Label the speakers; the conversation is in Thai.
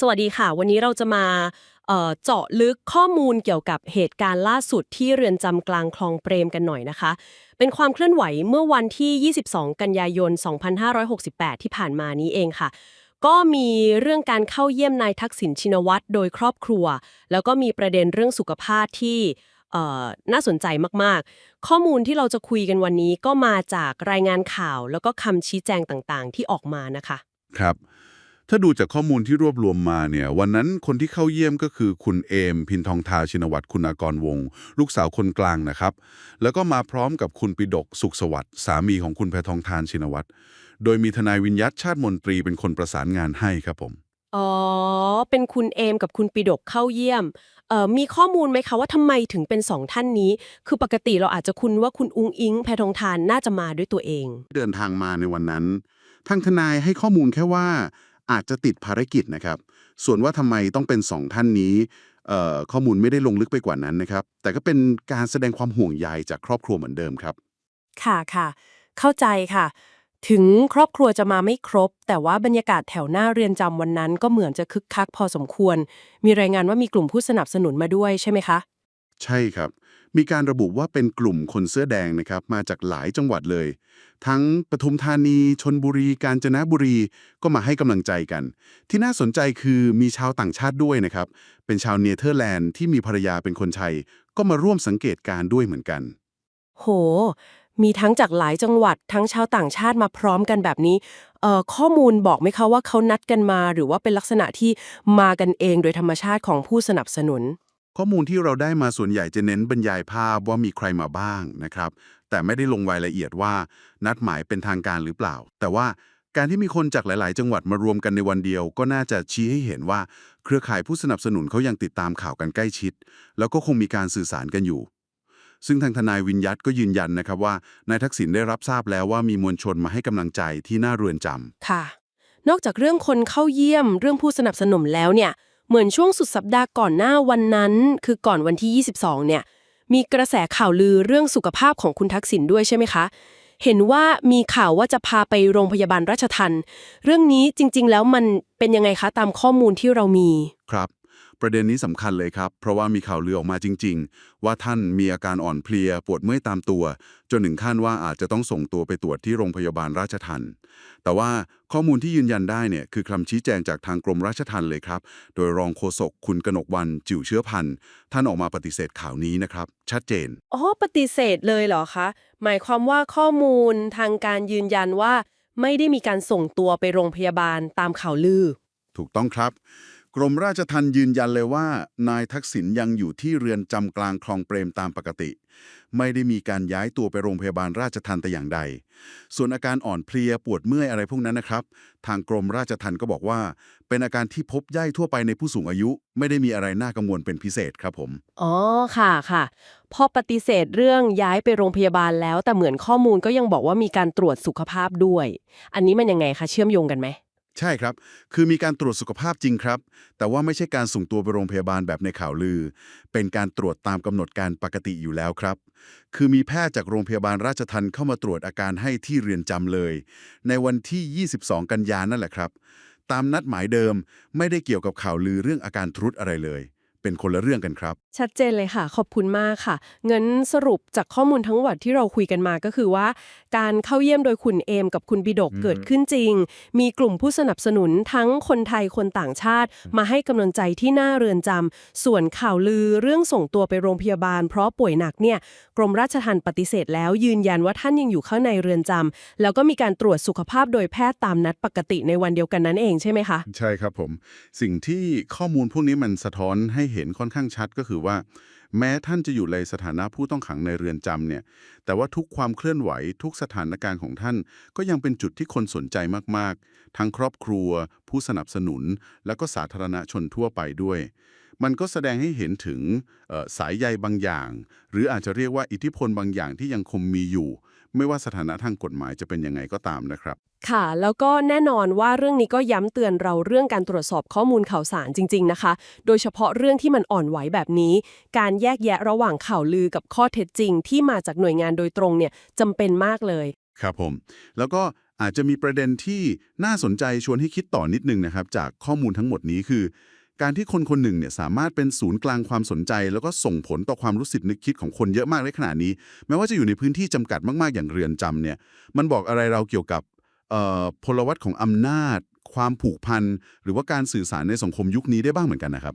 Speaker 1: สวัสดีค่ะ วันนี้เราจะมาเจาะลึกข้อมูลเกี่ยวกับเหตุการณ์ล่าสุดที่เรือนจำกลางคลองเปรมกันหน่อยนะคะ เป็นความเคลื่อนไหวเมื่อวันที่ 22 กันยายน 2568 ที่ผ่านมานี้เองค่ะ ก็มีเรื่องการเข้าเยี่ยมนายทักษิณชินวัตรโดยครอบครัว แล้วก็มีประเด็นเรื่องสุขภาพที่น่าสนใจมากๆ ข้อมูลที่เราจะคุยกันวันนี้ก็มาจากรายงานข่าว แล้วก็คำชี้แจงต่างๆ ที่ออกมานะคะ
Speaker 2: ครับ ถ้าดูจากข้อมูลที่รวบรวมมาเนี่ย วันนั้นคนที่เข้าเยี่ยมก็คือคุณเอม พินทองทาชินวัตรคุณากรวงศ์ลูกสาวคนกลางนะครับ แล้วก็มาพร้อมกับคุณปิดกสุขสวัสดิ์สามีของคุณแพทองทานชินวัตรโดยมีทนายวิญยัตชาติมนตรีเป็นคนประสานงานให้ครับผม
Speaker 1: อ๋อ เป็นคุณเอมกับคุณปิดกเข้าเยี่ยมเอ่อมีข้อมูลไหมคะว่าทำไมถึงเป็นสองท่านนี้ คือปกติเราอาจจะคุ้นว่าคุณอุงอิง แพทองทานน่าจะมาด้วยตัวเอง
Speaker 3: เดินทางมาในวันนั้นทางทนายให้ข้อมูลแค่ว่า อาจจะติดภารกิจนะครับ ส่วนว่าทำไมต้องเป็นสองท่านนี้เอ่อข้อมูลไม่ได้ลงลึกไปกว่านั้นนะครับ แต่ก็เป็นการแสดงความห่วงใยจากครอบครัวเหมือนเดิมครับ
Speaker 4: ค่ะค่ะ เข้าใจค่ะ ถึงครอบครัวจะมาไม่ครบ แต่ว่าบรรยากาศแถวหน้าเรือนจำวันนั้นก็เหมือนจะคึกคักพอสมควร มีรายงานว่ามีกลุ่มผู้สนับสนุนมาด้วยใช่ไหมคะ
Speaker 3: ใช่ครับ มีการระบุว่าเป็นกลุ่มคนเสื้อแดงนะครับ มาจากหลายจังหวัดเลย ทั้งปทุมธานี ชนบุรี กาญจนบุรีก็มาให้กำลังใจกัน ที่น่าสนใจคือมีชาวต่างชาติด้วยนะครับ เป็นชาวเนเธอร์แลนด์ที่มีภรรยาเป็นคนไทย ก็มาร่วมสังเกตการ์ด้วยเหมือนกัน
Speaker 4: โห มีทั้งจากหลายจังหวัด ทั้งชาวต่างชาติมาพร้อมกันแบบนี้เอ่อข้อมูลบอกไหมคะว่าเขานัดกันมา หรือว่าเป็นลักษณะที่มากันเองโดยธรรมชาติของผู้สนับสนุน
Speaker 3: ข้อมูลที่เราได้มาส่วนใหญ่จะเน้นบรรยายภาพว่ามีใครมาบ้างนะครับ แต่ไม่ได้ลงรายละเอียดว่านัดหมายเป็นทางการหรือเปล่า แต่ว่าการที่มีคนจากหลาย ๆ จังหวัดมารวมกันในวันเดียว ก็น่าจะชี้ให้เห็นว่า เครือข่ายผู้สนับสนุนเขายังติดตามข่าวกันใกล้ชิด แล้วก็คงมีการสื่อสารกันอยู่ ซึ่งทางทนายวินยัตก็ยืนยันนะครับว่านายทักษิณได้รับทราบแล้วว่ามีมวลชนมาให้กำลังใจที่หน้าเรือนจำ
Speaker 4: ค่ะ นอกจากเรื่องคนเข้าเยี่ยม เรื่องผู้สนับสนุนแล้วเนี่ย เหมือนช่วงสุดสัปดาห์ก่อนหน้าวันนั้น คือก่อนวันที่ 22 เนี่ย มีกระแสข่าวลือเรื่องสุขภาพของคุณทักษิณด้วยใช่ไหมคะ เห็นว่ามีข่าวว่าจะพาไปโรงพยาบาลราชทัน เรื่องนี้จริง ๆ แล้วมันเป็นยังไงคะตามข้อมูลที่เรามี
Speaker 3: ครับ ประเด็นนี้สำคัญเลยครับ เพราะว่ามีข่าวลือออกมาจริง ๆ ว่าท่านมีอาการอ่อนเพลียปวดเมื่อยตามตัว จนถึงขั้นว่าอาจจะต้องส่งตัวไปตรวจที่โรงพยาบาลราชทันแต่ว่าข้อมูลที่ยืนยันได้เนี่ยคือคำชี้แจงจากทางกรมราชทันเลยครับ โดยรองโฆษกคุณกนกวันจิ๋วเชื้อพันธ์ท่านออกมาปฏิเสธข่าวนี้นะครับ ชัดเจน
Speaker 4: อ๋อปฏิเสธเลยเหรอคะหมายความว่าข้อมูลทางการยืนยันว่า ไม่ได้มีการส่งตัวไปโรงพยาบาลตามข่าวลือ
Speaker 3: ถูกต้องครับ กรมราชทัณฑ์ยืนยันเลยว่า นายทักษิณยังอยู่ที่เรือนจำกลางคลองเปรมตามปกติ ไม่ได้มีการย้ายตัวไปโรงพยาบาลราชทัณฑ์แต่อย่างใด ส่วนอาการอ่อนเพลียปวดเมื่อยอะไรพวกนั้นนะครับ ทางกรมราชทัณฑ์ก็บอกว่า เป็นอาการที่พบย่ายทั่วไปในผู้สูงอายุ ไม่ได้มีอะไรน่ากังวลเป็นพิเศษครับผม
Speaker 4: อ๋อค่ะค่ะพอปฏิเสธเรื่องย้ายไปโรงพยาบาลแล้ว แต่เหมือนข้อมูลก็ยังบอกว่ามีการตรวจสุขภาพด้วย อันนี้มันยังไงคะเชื่อมโยงกันไหม
Speaker 3: ใช่ครับ คือมีการตรวจสุขภาพจริงครับ แต่ว่าไม่ใช่การส่งตัวไปโรงพยาบาลแบบในข่าวลือ เป็นการตรวจตามกำหนดการปกติอยู่แล้วครับ คือมีแพทย์จากโรงพยาบาลราชทันเข้ามาตรวจอาการให้ที่เรือนจำเลย ในวันที่ 22 กันยานั่นแหละครับ ตามนัดหมายเดิมไม่ได้เกี่ยวกับข่าวลือเรื่องอาการทรุดอะไรเลย เป็นคนละเรื่องกันครับ
Speaker 4: ชัดเจนเลยค่ะ ขอบคุณมากค่ะ เงินสรุปจากข้อมูลทั้งหมดที่เราคุยกันมาก็คือว่า การเข้าเยี่ยมโดยคุณเอมกับคุณบิดก
Speaker 3: อืม
Speaker 4: เกิดขึ้นจริง มีกลุ่มผู้สนับสนุนทั้งคนไทยคนต่างชาติ มาให้กำลังใจที่หน้าเรือนจำส่วนข่าวลือเรื่องส่งตัวไปโรงพยาบาล เพราะป่วยหนักเนี่ยกรมราชทัณฑ์ปฏิเสธแล้วยืนยันว่าท่านยังอยู่ข้างในเรือนจำแล้วก็มีการตรวจสุขภาพโดยแพทย์ตามนัดปกติในวันเดียวกันนั้นเองใช่ไหมคะ
Speaker 3: ใช่ครับผม สิ่งที่ข้อมูลพวกนี้มันสะท้อนให้เห็นค่อนข้างชัดก็คือว่า แม้ท่านจะอยู่ในสถานะผู้ต้องขังในเรือนจำเนี่ยแต่ว่าทุกความเคลื่อนไหวทุกสถานการณ์ของท่าน ก็ยังเป็นจุดที่คนสนใจมากๆ ทั้งครอบครัว ผู้สนับสนุน แล้วก็สาธารณชนทั่วไปด้วย มันก็แสดงให้เห็นถึงสายใยบางอย่าง หรืออาจจะเรียกว่าอิทธิพลบางอย่างที่ยังคงมีอยู่ ไม่ว่าสถานะทางกฎหมายจะเป็นยังไงก็ตามนะครับ
Speaker 4: ค่ะ แล้วก็แน่นอนว่าเรื่องนี้ก็ย้ำเตือนเราเรื่องการตรวจสอบข้อมูลข่าวสารจริง ๆ นะคะ โดยเฉพาะเรื่องที่มันอ่อนไหวแบบนี้ การแยกแยะระหว่างข่าวลือกับข้อเท็จจริง ที่มาจากหน่วยงานโดยตรงเนี่ยจำเป็นมากเลย
Speaker 3: ครับผม แล้วก็อาจจะมีประเด็นที่น่าสนใจชวนให้คิดต่อนิดนึงนะครับ จากข้อมูลทั้งหมดนี้คือ การที่คนคนหนึ่งเนี่ยสามารถเป็นศูนย์กลางความสนใจ แล้วก็ส่งผลต่อความรู้สึกนึกคิดของคนเยอะมากในขนาดนี้ แม้ว่าจะอยู่ในพื้นที่จำกัดมากๆอย่างเรือนจำเนี่ยมันบอกอะไรเราเกี่ยวกับพลวัตของอำนาจ ความผูกพันหรือว่าการสื่อสารในสังคมยุคนี้ได้บ้างเหมือนกันนะครับ